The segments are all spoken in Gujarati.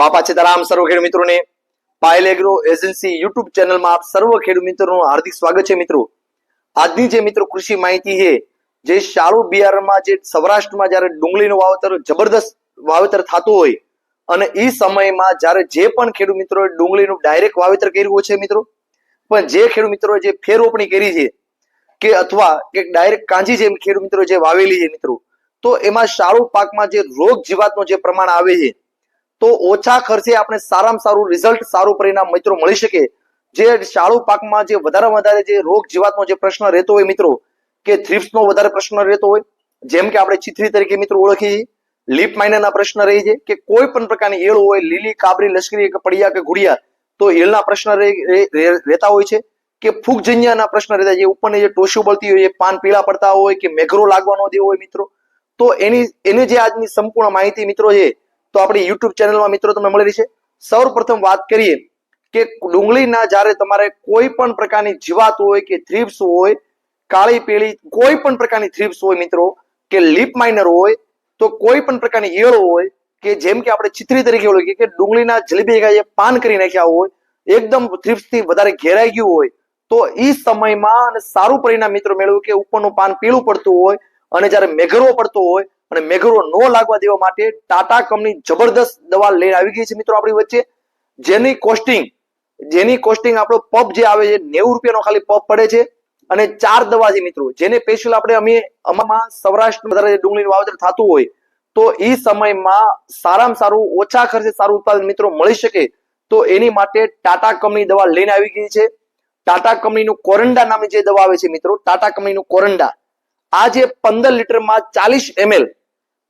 બાપા સીતારામ સર્વ ખેડૂત મિત્રોને, પાયલ એગ્રો એજન્સી યુટ્યુબ ચેનલમાં આપ સર્વ ખેડૂત મિત્રોનું હાર્દિક સ્વાગત છે મિત્રો. આજની જે મિત્રો કૃષિ માહિતી છે, જે શાળુ બિહારમાં જે સૌરાષ્ટ્રમાં જ્યારે ડુંગળીનું વાવેતર જબરદસ્ત વાવેતર થતું હોય, અને એ સમયમાં જ્યારે જે પણ ખેડૂત મિત્રોએ ડુંગળીનું ડાયરેક્ટ વાવેતર કર્યું છે મિત્રો, પણ જે ખેડૂત મિત્રોએ જે ફેર રોપણી કરી છે, કે અથવા કે ડાયરેક્ટ કાંજી જે ખેડૂત મિત્રો જે વાવેલી છે મિત્રો, તો એમાં શાળુ પાકમાં જે રોગ જીવાતનો જે પ્રમાણ આવે છે તો ઓછા ખર્ચે આપણે સારામાં સારું રિઝલ્ટ સારું પરિણામ મિત્રો મળી શકે. જે શાળુ પાકમાં જે વધારે વધારે જે રોગ જીવાતનો જે પ્રશ્ન રહેતો હોય મિત્રો, કે થ્રિપ્સનો વધારે પ્રશ્ન રહેતો હોય, જેમ કે આપણે ચિત્રી તરીકે મિત્રો ઓળખીએ લીપ માઇનરના પ્રશ્ન રહી છે, કે કોઈ પણ પ્રકારની એળ હોય, લીલી, કાબરી, લશ્કરી, કે પડિયા, કે ગુડિયા તો ઈયળના પ્રશ્ન રહે- રહે- રહે- રહેતા હોય છે. કે ફૂગજન્યના પ્રશ્ન રહેતા જે ઉપરની જે ટોશું બળતી હોય, એ પાન પીળા પડતા હોય, કે મેઘરો લાગવાનો દેવો હોય મિત્રો. તો એની એની જે આજની સંપૂર્ણ માહિતી મિત્રો છે તો આપણી યુટ્યુબ ચેનલમાં મિત્રો તમને મળી છે સૌપ્રથમ વાત કરીએ કે ડુંગળીના જ્યારે તમારે કોઈ પણ પ્રકારની જીવાત હોય કે થ્રીપ્સ હોય, કાળી પીળી કોઈ પણ પ્રકારની થ્રીપ્સ હોય મિત્રો, કે લીપ માઇનર હોય, તો કોઈ પણ પ્રકારની ઈયળો હોય, કે જેમ કે આપણે ચિત્રી તરીકે ઓળખીએ કે ડુંગળીના જલેબી ગાયે પાન કરી નાખ્યા હોય, એકદમ થ્રીપ્સથી વધારે ઘેરાઈ ગયું હોય, તો એ સમયમાં અને સારું પરિણામ મિત્રો મેળવ્યું કે ઉપરનું પાન પીળું પડતું હોય અને જ્યારે મેઘરો પડતો હોય અને મેઘરો ન લાગવા દેવા માટે ટાટા કંપની જબરદસ્ત દવા લઈને આવી ગઈ છે મિત્રો આપણી વચ્ચે. જેની કોસ્ટિંગ જેની કોસ્ટિંગ આપણો પબ જે આવે છે, નેવું રૂપિયાનો ખાલી પપ પડે છે. અને ચાર દવા છે મિત્રો, જેને સ્પેશિયલ આપણે અમે અમામાં સૌરાષ્ટ્ર વધારે ડુંગળીનું વાવેતર થતું હોય, તો એ સમયમાં સારામાં સારું, ઓછા ખર્ચે સારું ઉત્પાદન મિત્રો મળી શકે. તો એની માટે ટાટા કંપની દવા લઈને આવી ગઈ છે. ટાટા કંપનીનું કોરંડા નામની જે દવા આવે છે મિત્રો, ટાટા કંપનીનું કોરંડા. આ જે પંદર લીટરમાં ચાલીસ એમએલ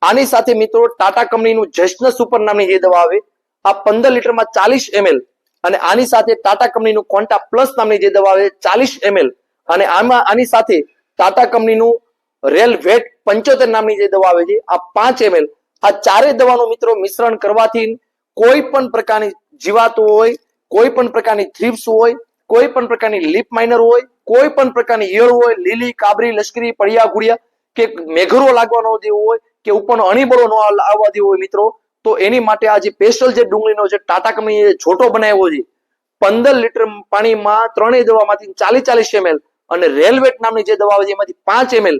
આની સાથે મિત્રો ટાટા કંપનીનું જશ્ન સુપર નામની જે દવા આવે. આ પંદર લીટરમાં ચાલીસ એમએલ અને આની સાથે ટાટા કંપનીનું કોન્ટા પ્લસ નામની જે દવા આવે, ચાલીસ એમએલ અને આમાં આની સાથે ટાટા કંપનીનું રેલ વેટ પંચોતેર નામની જે દવા આવે છે, આ પાંચ એમએલ આ ચારેય દવાનું મિત્રો મિશ્રણ કરવાથી કોઈ પણ પ્રકારની જીવાતો હોય, કોઈ પણ પ્રકારની થ્રીપ્સ હોય, કોઈ પણ પ્રકારની લીપ માઇનર હોય કોઈ પણ પ્રકારની ઈયળ હોય, લીલી, કાબરી, લશ્કરી, પડિયા, ગુડિયા કે મેઘરો લાગવાનો દેવો હોય, કે ઉપરનો અણીબળો ન આવવા દેવો હોય મિત્રો, તો એની માટે આ જે પેસ્ટલ જે ડુંગળીનો જે ટાટા કંપનીએ છોટો બનાવ્યો છે, પંદર લીટર પાણીમાં ત્રણેય દવામાંથી ચાલીસ ચાલીસ એમએલ અને રેલવેટ નામની જે દવા આવે છે, એમાંથી પાંચ એમએલ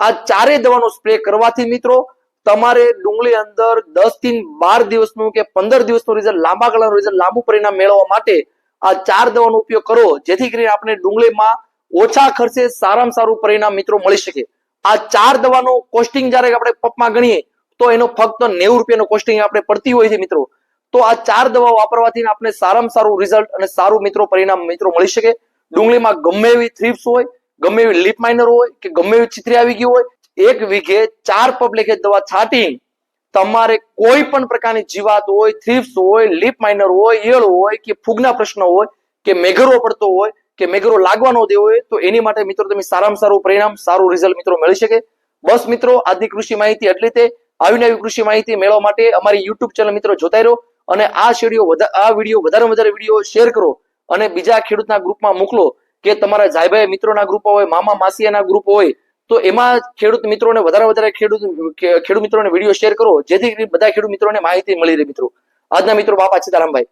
આ ચારેય દવાનો સ્પ્રે કરવાથી મિત્રો, તમારે ડુંગળી અંદર દસથી બાર દિવસનું કે પંદર દિવસનું રિઝલ્ટ લાંબા ગાળાનું રિઝલ્ટ લાંબુ પરિણામ મેળવવા માટે આ ચાર દવાનો ઉપયોગ કરો, જેથી કરીને આપણે ડુંગળીમાં ઓછા ખર્ચે સારામાં સારું પરિણામ મિત્રો મળી શકે. આ ચાર દવાનો કોસ્ટિંગ જ્યારે આપણે પપમાં ગણીએ, તો એનો ફક્ત નેવું રૂપિયાનો કોસ્ટિંગ આપણે પડતી હોય છે મિત્રો. તો આ ચાર દવા વાપરવાથી આપણે સારામાં સારું રિઝલ્ટ અને સારું મિત્રો પરિણામ મિત્રો મળી શકે. ડુંગળીમાં ગમે એવી થ્રીપ્સ હોય, ગમે એવી લીપ માઇનર હોય, કે ગમે એવી ચિત્રી આવી ગઈ હોય, એક વીઘે ચાર પબ્લિકે દવા છાંટી તમારે કોઈ પણ પ્રકારની જીવાત હોય થ્રીપ્સ હોય લીપ માઇનર હોય, ઈયળ હોય કે ફૂગના પ્રશ્નો હોય, કે મેઘરો પડતો હોય, કે મેઘરો લાગવાનો દેવો હોય, તો એની માટે મિત્રો તમે સારામાં સારું પરિણામ, સારું રિઝલ્ટ મિત્રો મળી શકે. બસ મિત્રો આજની કૃષિ માહિતી એટલી તે. આવી કૃષિ માહિતી મેળવવા માટે અમારી યુટ્યુબ ચેનલ મિત્રો જોતા રહો અને આ શેડીઓ આ વીડિયો વધારે વધારે વીડિયો શેર કરો અને બીજા ખેડૂતના ગ્રુપમાં મોકલો કે તમારા જાયભાઈ મિત્રોના ગ્રુપ હોય, મામા માસીયાના ગ્રુપ હોય તો એમાં ખેડૂત મિત્રોને વધારે વધારે ખેડૂત ખેડૂત મિત્રોને વીડિયો શેર કરો, જેથી બધા ખેડૂત મિત્રોને માહિતી મળી રહે મિત્રો. આજના મિત્રો બાપા સીતારામભાઈ.